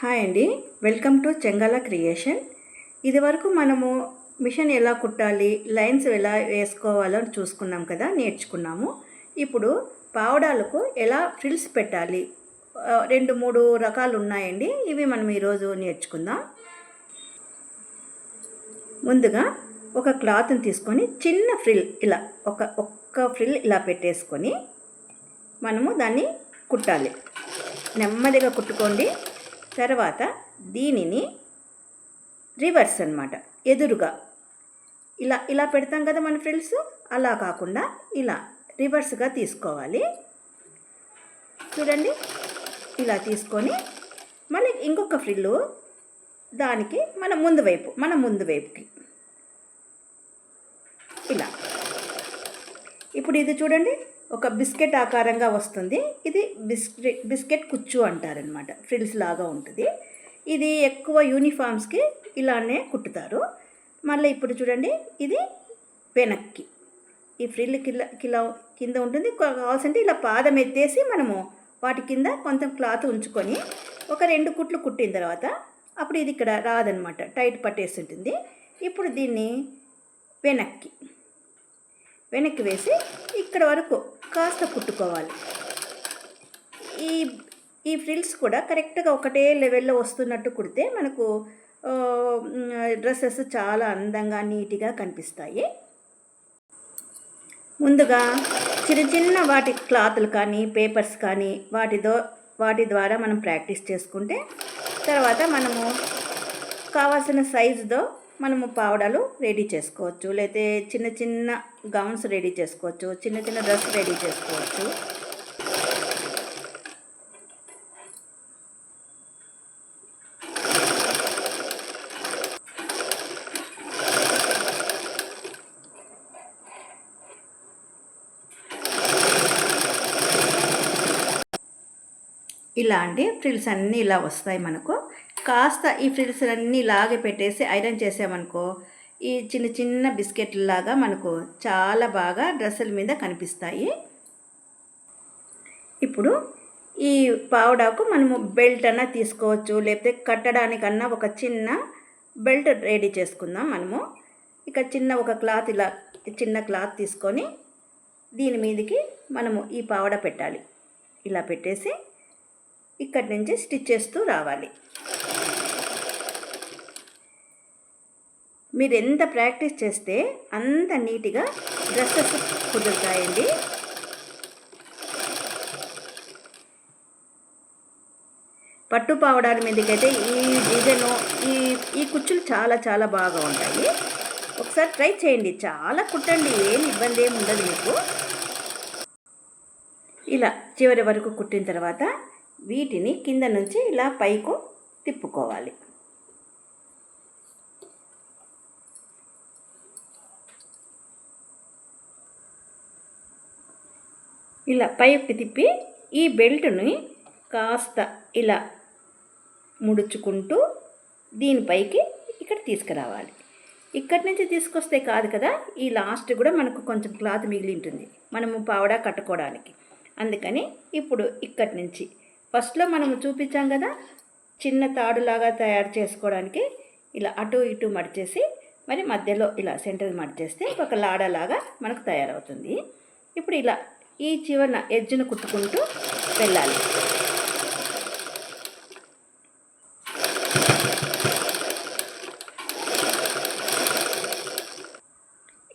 Hi అండి. Welcome to Chengala creation. ఇదివరకు మనము మిషన్ ఎలా కుట్టాలి లైన్స్ ఎలా వేసుకోవాలో చూసుకున్నాం కదా నేర్చుకున్నాము. ఇప్పుడు పావడాలకు ఎలా ఫ్రిల్స్ పెట్టాలి రెండు మూడు రకాలు ఉన్నాయండి. ఇవి మనం ఈరోజు నేర్చుకుందాం. ముందుగా ఒక క్లాత్ని తీసుకొని చిన్న ఫ్రిల్ ఇలా ఒక ఒక్క ఫ్రిల్ ఇలా పెట్టేసుకొని మనము దాన్ని కుట్టాలి. నెమ్మదిగా కుట్టుకోండి. తర్వాత దీనిని రివర్స్ అన్నమాట ఎదురుగా. ఇలా ఇలా పెడతాం కదా మన ఫ్రెండ్స్ అలా కాకుండా ఇలా రివర్స్గా తీసుకోవాలి. చూడండి ఇలా తీసుకొని మళ్ళీ ఇంకొక ఫ్రిల్లు దానికి మన ముందు వైపు మన ముందు వైపుకి. ఇలా. ఇప్పుడు ఇది చూడండి ఒక బిస్కెట్ ఆకారంగా వస్తుంది. ఇది బిస్కెట్ బిస్కెట్ కుచ్చు అంటారనమాట ఫ్రిల్స్ లాగా ఉంటుంది. ఇది ఎక్కువ యూనిఫామ్స్కి ఇలానే కుట్టుతారు. మళ్ళీ ఇప్పుడు చూడండి ఇది వెనక్కి. ఈ ఫ్రిల్ కింద కిలో కింద ఉంటుంది. కావాల్సింటే ఇలా పాదం ఎత్తేసి మనము వాటి కింద కొంత క్లాత్ ఉంచుకొని ఒక రెండు కుట్లు కుట్టిన తర్వాత అప్పుడు ఇది ఇక్కడ రాదనమాట టైట్ పట్టేసి ఉంటుంది. ఇప్పుడు దీన్ని వెనక్కి. వెనక్కి వేసి ఇక్కడ వరకు కాస్త కుట్టుకోవాలి. ఈ ఈ ఫ్రిల్స్ కూడా కరెక్ట్గా ఒకటే లెవెల్లో వస్తున్నట్టు కుడితే మనకు డ్రెస్సెస్ చాలా అందంగా నీట్గా కనిపిస్తాయి. ముందుగా చిన్న చిన్న వాటి క్లాతులు కానీ పేపర్స్ కానీ వాటితో వాటి ద్వారా మనం ప్రాక్టీస్ చేసుకుంటే తర్వాత మనము కావాల్సిన సైజుతో మనము పావడాలు రెడీ చేసుకోవచ్చు. లేతే చిన్న చిన్న గౌన్స్ రెడీ చేసుకోవచ్చు. చిన్న చిన్న డ్రెస్ రెడీ చేసుకోవచ్చు. ఇలాంటి ఫ్రిల్స్ అన్నీ ఇలా వస్తాయి మనకు. కాస్త ఈ ఫ్రిల్స్ అన్నీ ఇలాగే పెట్టేసి ఐరన్ చేసామనుకో ఈ చిన్న చిన్న బిస్కెట్లు లాగా మనకు చాలా బాగా డ్రెస్సుల మీద కనిపిస్తాయి. ఇప్పుడు ఈ పావడాకు మనము బెల్ట్ అన్నా తీసుకోవచ్చు లేకపోతే కట్టడానికన్నా ఒక చిన్న బెల్ట్ రెడీ చేసుకుందాం మనము. ఇక చిన్న ఒక క్లాత్ ఇలా చిన్న క్లాత్ తీసుకొని దీని మీదకి మనము ఈ పావడ పెట్టాలి. ఇలా పెట్టేసి ఇక్కడి నుంచి స్టిచ్ చేస్తూ రావాలి. మీరు ఎంత ప్రాక్టీస్ చేస్తే అంత నీట్గా డ్రెస్సెస్ కుదురుతాయండి. పట్టు పావడాల మీదకైతే ఈ డిజైన్ ఈ ఈ కుచ్చులు చాలా చాలా బాగా ఉంటాయి. ఒకసారి ట్రై చేయండి. చాలా కుట్టండి. ఏం ఇబ్బంది ఏమి ఉండదు మీకు. ఇలా చివరి వరకు కుట్టిన తర్వాత వీటిని కింద నుంచి ఇలా పైకు తిప్పుకోవాలి. ఇలా పైకి తిప్పి ఈ బెల్ట్ని కాస్త ఇలా ముడుచుకుంటూ దీనిపైకి ఇక్కడ తీసుకురావాలి. ఇక్కడి నుంచి తీసుకొస్తే కాదు కదా ఈ లాస్ట్ కూడా మనకు కొంచెం క్లాత్ మిగిలి ఉంటుంది మనము పావడా కట్టుకోవడానికి. అందుకని ఇప్పుడు ఇక్కడి నుంచి ఫస్ట్లో మనము చూపించాం కదా చిన్న తాడులాగా తయారు చేసుకోవడానికి ఇలా అటు ఇటు మడిచేసి మరి మధ్యలో ఇలా సెంటర్ మడిచేస్తే ఒక లాడలాగా మనకు తయారవుతుంది. ఇప్పుడు ఇలా ఈ చివరన ఎడ్జ్ను కుట్టుకుంటూ వెళ్ళాలి.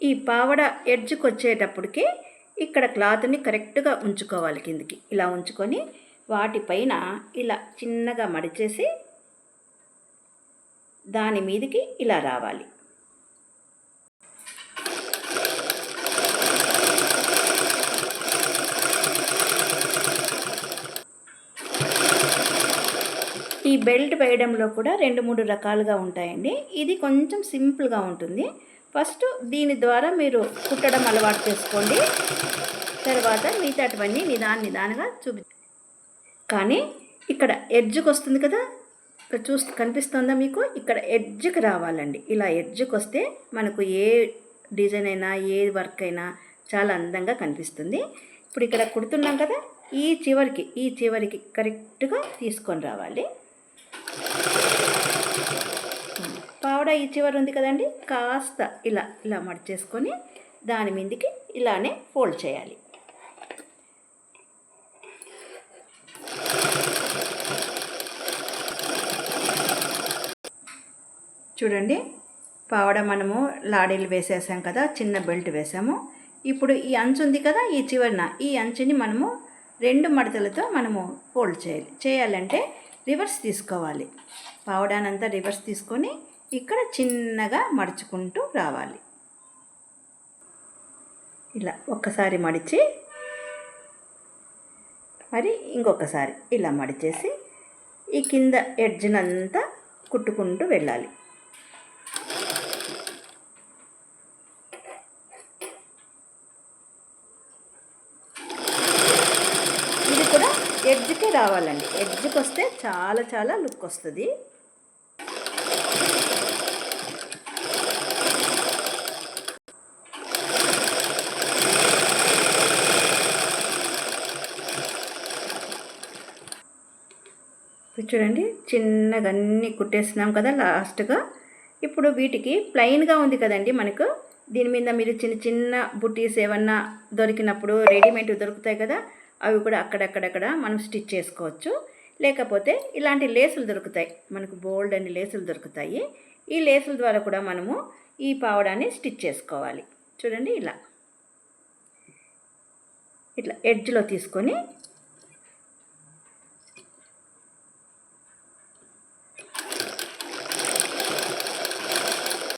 ఈ పావడ ఎడ్జ్కి వచ్చేటప్పటికి ఇక్కడ క్లాత్ని కరెక్ట్గా ఉంచుకోవాలి కిందికి. ఇలా ఉంచుకొని వాటిపైన ఇలా చిన్నగా మడిచేసి దాని మీదకి ఇలా రావాలి. ఈ బెల్ట్ వేయడంలో కూడా రెండు మూడు రకాలుగా ఉంటాయండి. ఇది కొంచెం సింపుల్గా ఉంటుంది. ఫస్ట్ దీని ద్వారా మీరు కుట్టడం అలవాటు చేసుకోండి. తర్వాత మిగతాటివన్నీ నిదాన నిదానంగా చూపి కానీ ఇక్కడ ఎడ్జ్కి వస్తుంది కదా? ఇక్కడ చూస్తూ కనిపిస్తుందా మీకు? ఇక్కడ ఎడ్జ్కి రావాలండి. ఇలా ఎడ్జ్కి వస్తే మనకు ఏ డిజైన్ అయినా ఏ వర్క్ అయినా చాలా అందంగా కనిపిస్తుంది. ఇప్పుడు ఇక్కడ కుడుతున్నాం కదా? ఈ చివరికి ఈ చివరికి కరెక్ట్గా తీసుకొని రావాలి. పావడ ఈ చివరి ఉంది కదండి కాస్త ఇలా ఇలా మడిచేసుకొని దాని మీదకి ఇలానే ఫోల్డ్ చేయాలి. చూడండి పావడ మనము లాడీలు వేసేసాం కదా చిన్న బెల్ట్ వేసాము. ఇప్పుడు ఈ అంచు ఉంది కదా ఈ చివరిన ఈ అంచుని మనము రెండు మడతలతో మనము ఫోల్డ్ చేయాలి. చేయాలంటే రివర్స్ తీసుకోవాలి. పావడానంతా రివర్స్ తీసుకొని ఇక్కడ చిన్నగా మడుచుకుంటూ రావాలి. ఇలా ఒక్కసారి మడిచి మరి ఇంకొకసారి ఇలా మడిచేసి ఈ కింద ఎడ్జ్నంతా కుట్టుకుంటూ వెళ్ళాలి. ఇది కూడా ఎడ్జ్కే రావాలండి. ఎడ్జ్కి వస్తే చాలా చాలా లుక్ వస్తుంది ఇప్పుడు చూడండి చిన్నగా అన్నీ కుట్టేసినాం కదా లాస్ట్గా. ఇప్పుడు వీటికి ప్లెయిన్గా ఉంది కదండి మనకు. దీని మీద మీరు చిన్న చిన్న బుటీస్ ఏమన్నా దొరికినప్పుడు రెడీమేడ్ దొరుకుతాయి కదా అవి కూడా అక్కడక్కడక్కడ మనం స్టిచ్ చేసుకోవచ్చు. లేకపోతే ఇలాంటి లేసులు దొరుకుతాయి. మనకు బోల్డ్ అని లేసులు దొరుకుతాయి. ఈ లేసుల ద్వారా కూడా మనము ఈ పావడాన్ని స్టిచ్ చేసుకోవాలి. చూడండి ఇలా. ఇట్లా ఎడ్జ్లో తీసుకొని